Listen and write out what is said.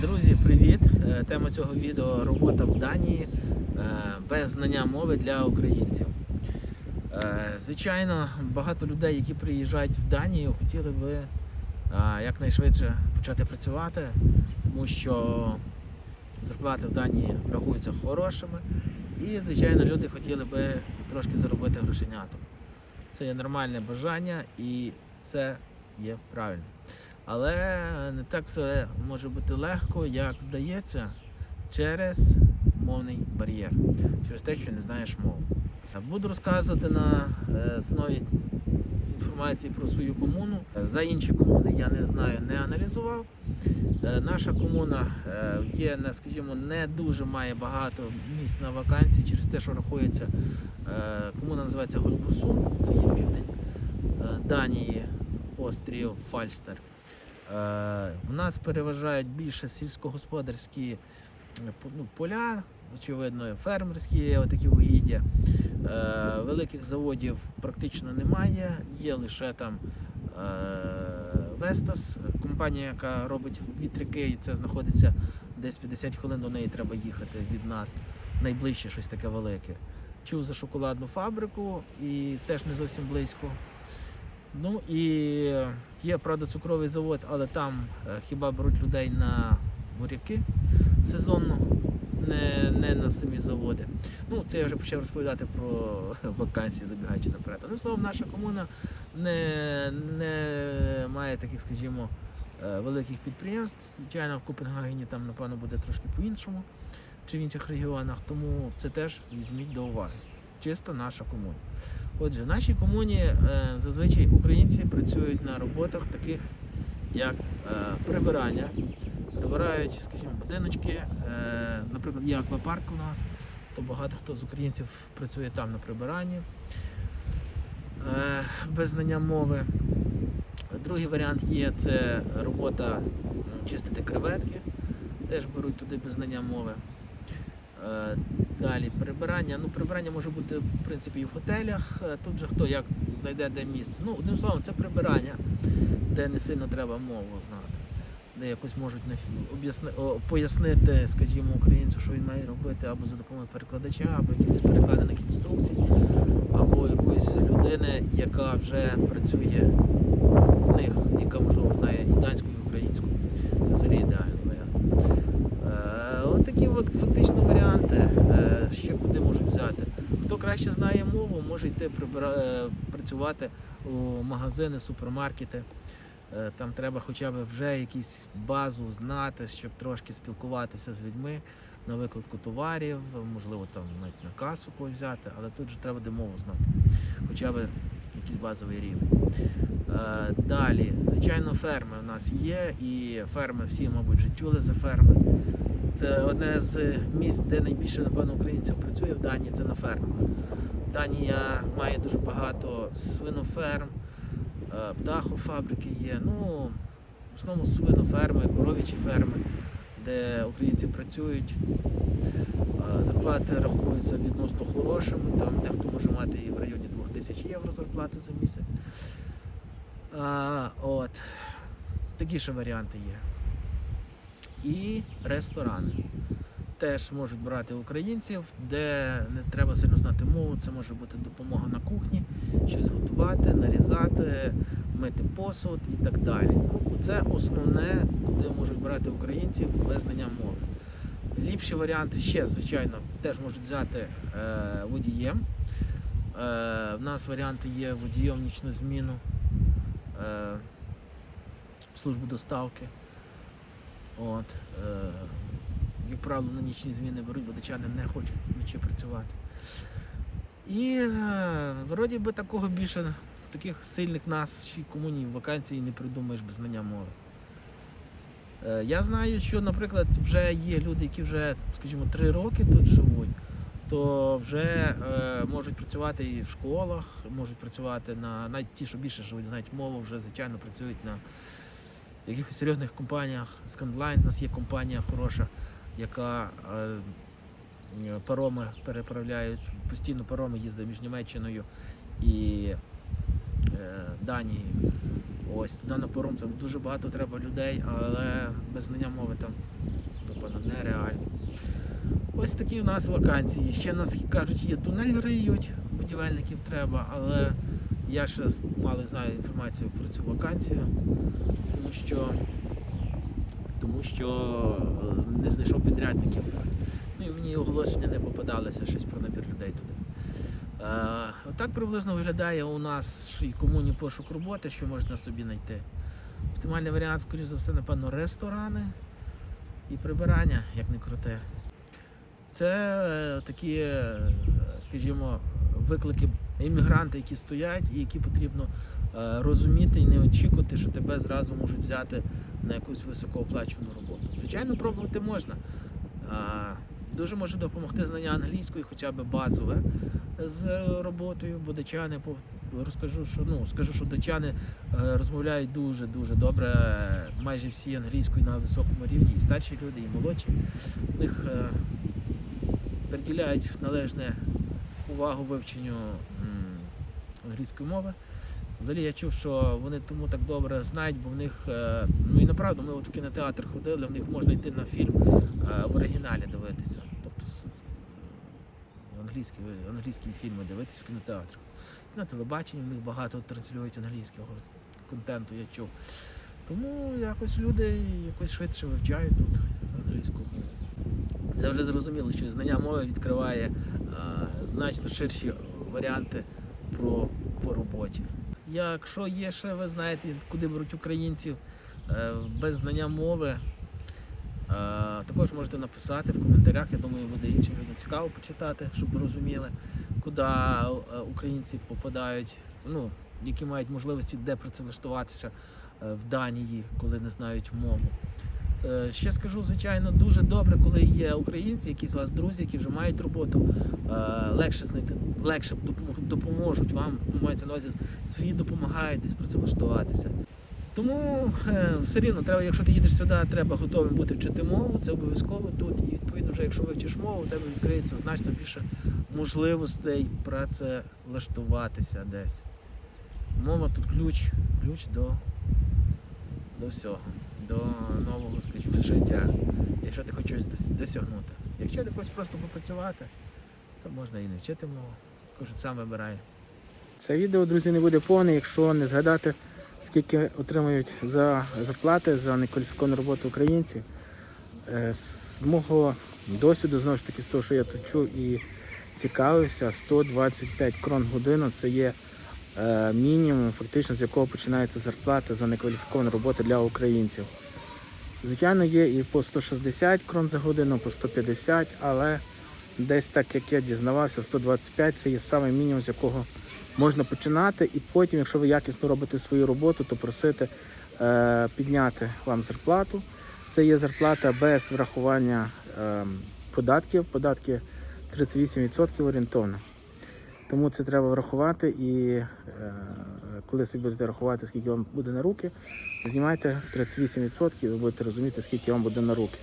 Друзі, привіт! Е, Тема цього відео робота в Данії е, без знання мови для українців. Е, Звичайно, багато людей, які приїжджають в Данію, хотіли би якнайшвидше почати працювати, тому що зарплати в Данії рахуються хорошими. І, звичайно, люди хотіли би трошки заробити грошенятом. Це є нормальне бажання і це є правильно. Але не так все може бути легко, як здається, через мовний бар'єр, через те, що не знаєш мову. Буду розказувати на е, основі інформації про свою комуну. За інші комуни я не знаю, не аналізував. Е, Наша комуна е, є, скажімо, не дуже має багато місць на вакансії через те, що рахується. Комуна називається Гольбурсун, це є південь Данії, острів Фальстер. Е, У нас переважають більше сільськогосподарські е, ну, поля, очевидно, фермерські такі угіддя. Е, Великих заводів практично немає, є лише там Вестас, компанія, яка робить вітряки, і це знаходиться десь 50 хвилин до неї треба їхати від нас. Найближче щось таке велике. Чув за шоколадну фабрику і теж не зовсім близько. Ну і є, правда, цукровий завод, але там е, хіба беруть людей на буряки сезонно, не, не на самі заводи. Ну, це я вже почав розповідати про вакансії, забігаючи наперед. Ну, словом, наша комуна не, не має таких, скажімо, е, великих підприємств. Звичайно, в Копенгагені там, напевно, буде трошки по-іншому, чи в інших регіонах, тому це теж візьміть до уваги. Чисто наша комуна. Отже, в нашій комуні е, зазвичай українці працюють на роботах таких, як е, прибирання. Прибирають, скажімо, будиночки. Е, наприклад, є аквапарк у нас, то багато хто з українців працює там на прибиранні е, без знання мови. Другий варіант є це робота чистити креветки. Теж беруть туди без знання мови. Е, Далі прибирання. Ну, прибирання може бути в принципі і в готелях. Е, Тут же хто як знайде де місце. Ну, одним словом, це прибирання, де не сильно треба мову знати, де якось можуть об'ясни... пояснити, скажімо, українцю, що він має робити або за допомогою перекладача, або якихось перекладених інструкцій, або якоїсь людини, яка вже працює в них, яка можливо знає і данську, і українську. Це взагалі ідеальний варіант. Е, От такі от фактично варіанти, е, ще куди можуть взяти. Хто краще знає мову, може йти прибира- е, працювати у магазини, супермаркети. Е, Там треба хоча б вже якусь базу знати, щоб трошки спілкуватися з людьми на викладку товарів, можливо, там навіть на касу когось взяти, але тут же треба де мову знати. Хоча б якийсь базовий рівень. Е, Далі, звичайно, ферми у нас є, і ферми всі, мабуть, вже чули за ферми. Це одне з міст, де найбільше, напевно, українців працює в Данії, це на фермах. Данія має дуже багато свиноферм, е, птахофабрики є. Ну, в основному свиноферми, коров'ячі ферми, де українці працюють. Е, Зарплати рахуються відносно хорошими, там дехто може мати і в районі 2000 євро зарплати за місяць. А, от. Такі ще варіанти є. І ресторани. Теж можуть брати українців, де не треба сильно знати мову, це може бути допомога на кухні, щось готувати, нарізати, мити посуд і так далі. Ну, Це основне, куди можуть брати українців без знання мови. Ліпші варіанти ще, звичайно, теж можуть взяти е, водієм. Е, в нас варіанти є водієм нічну зміну, е, службу доставки. От, е, як правило, на нічні зміни беруть, бо дичани не хочуть вночі працювати. І е, вроді би такого більше, таких сильних нашій комуні вакансій не придумаєш без знання мови. Е, Я знаю, що, наприклад, вже є люди, які вже, скажімо, три роки тут живуть, то вже е, можуть працювати і в школах, можуть працювати на навіть ті, що більше живуть, знають мову, вже звичайно працюють на якихось серйозних компаніях. Скандлайн у нас є компанія хороша, яка е, е, пароми переправляють, постійно пароми їздять між Німеччиною і е, Данією. Ось туди на паром там дуже багато треба людей, але без знання мови там тобто, нереально. Ось такі в нас вакансії. Ще нас кажуть, є тунель риють, будівельників треба, але я ще мало знаю інформацію про цю вакансію, тому що, тому що е, не знайшов підрядників. Ну і мені оголошення не попадалося щось про набір людей туди. Е, Отак приблизно виглядає у нас і комуні пошук роботи, що можна собі знайти. Оптимальний варіант, скоріш за все, напевно, ресторани і прибирання, як не круте. Це е, такі, скажімо, виклики іммігранти, які стоять і які потрібно е, розуміти і не очікувати, що тебе зразу можуть взяти на якусь високооплачувану роботу. Звичайно, пробувати можна. Дуже може допомогти знання англійської, хоча б базове з роботою, бо датчани по- розкажу, що ну скажу, що датчани е, розмовляють дуже дуже добре, майже всі англійською на високому рівні, і старші люди, і молодші. В них е, приділяють належне увагу вивченню англійської мови. Взагалі я чув, що вони тому так добре знають, бо в них, е, ну і направду, ми от в кінотеатр ходили, в них можна йти на фільм е, в оригіналі дивитися. Тобто англійські, англійські фільми дивитися в кінотеатрах. На телебаченні в них багато транслюють англійського контенту, я чув. Тому якось люди якось швидше вивчають тут англійську мову. Це вже зрозуміло, що знання мови відкриває значно ширші варіанти про, по роботі. Якщо є ще, ви знаєте, куди беруть українців е, без знання мови, е, також можете написати в коментарях. Я думаю, буде іншим людям цікаво почитати, щоб розуміли, куди е, українці попадають, ну, які мають можливості де працевлаштуватися в Данії, коли не знають мову. Е, Ще скажу, звичайно, дуже добре, коли є українці, які з вас друзі, які вже мають роботу, е, легше знайти, легше допоможуть вам, мається на увазі, свої допомагають десь працевлаштуватися. Тому е, все рівно, треба, якщо ти їдеш сюди, треба готовим бути вчити мову, це обов'язково тут. І відповідно, вже якщо вивчиш мову, у тебе відкриється значно більше можливостей працевлаштуватися десь. Мова тут ключ, ключ до, до всього, до нового, скажімо, життя, якщо ти хочеш досягнути. Якщо ти хочеш просто попрацювати, то можна і не вчити мову. Кожен сам вибирає. Це відео, друзі, не буде повне, якщо не згадати, скільки отримують за зарплати за некваліфіковану роботу українці. Е, З мого досвіду, знову ж таки, з того, що я тут чув і цікавився, 125 крон годину це є мінімум, фактично, з якого починається зарплата за некваліфіковану роботу для українців. Звичайно, є і по 160 крон за годину, по 150, але десь так, як я дізнавався, 125 це є саме мінімум, з якого можна починати, і потім, якщо ви якісно робите свою роботу, то просити е, підняти вам зарплату. Це є зарплата без врахування е, податків. Податки 38% орієнтовно. Тому це треба врахувати і е, коли собі будете рахувати, скільки вам буде на руки, знімайте 38%, і ви будете розуміти, скільки вам буде на руки.